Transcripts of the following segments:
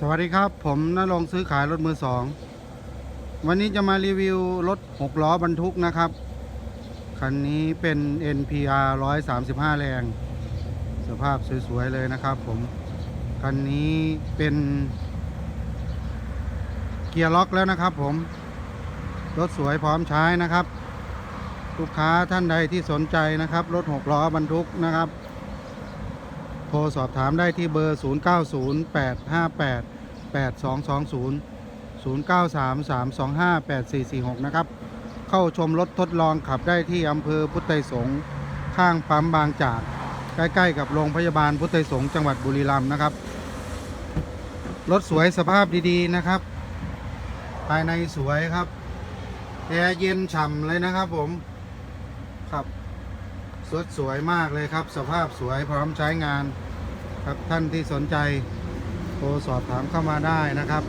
สวัสดีครับ ผมนรงซื้อขายรถมือสอง วันนี้จะมารีวิวรถ 6 ล้อบรรทุกนะครับ คันนี้เป็น NPR 135 แรง สภาพสวย ๆ เลยนะครับผม คันนี้เป็น เกียร์ล็อกแล้วนะครับผม รถสวยพร้อมใช้นะครับ ลูกค้าท่านใดที่สนใจนะครับ รถ 6 ล้อบรรทุกนะครับ โทรสอบถามได้ที่เบอร์ 0908588220 0933258446 นะครับ เข้าชมรถทดลองขับได้ที่อำเภอพุทธไทยสงฆ์ข้างปั๊มบางจาก ใกล้ ๆ กับโรงพยาบาลพุทธไทยสงฆ์จังหวัดบุรีรัมย์นะครับ รถสวยสภาพดีๆนะครับ ภายในสวยครับแอร์เย็นฉ่ำเลยนะครับผม ครับ สดสวยมากเลยครับ สภาพสวยพร้อมใช้งานครับท่านที่สนใจโทรสอบถามเข้ามาได้นะครับ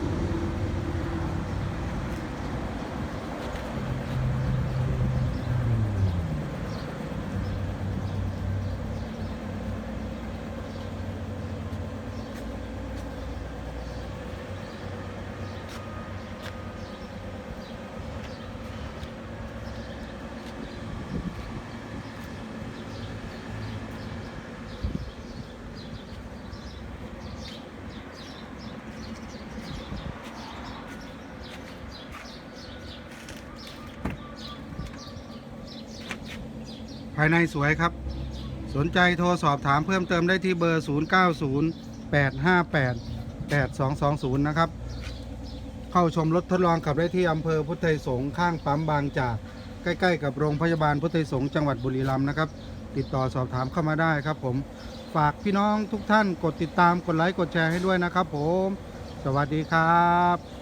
ายในสวยครับ สนใจโทรสอบถามเพิ่มเติมได้ที่เบอร์ 0908588220 นะครับ เข้าชมรถทดลองขับได้ที่อำเภอพุทธไทยสงฆ์ข้างปั๊มบางจากใกล้ๆ กับโรงพยาบาลพุทธไทยสงฆ์จังหวัดบุรีรัมย์นะครับ ติดต่อสอบถามเข้ามาได้ครับผมฝากพี่น้องทุกท่านกดติดตามกดไลค์กดแชร์ให้ด้วยนะครับผม สวัสดีครับ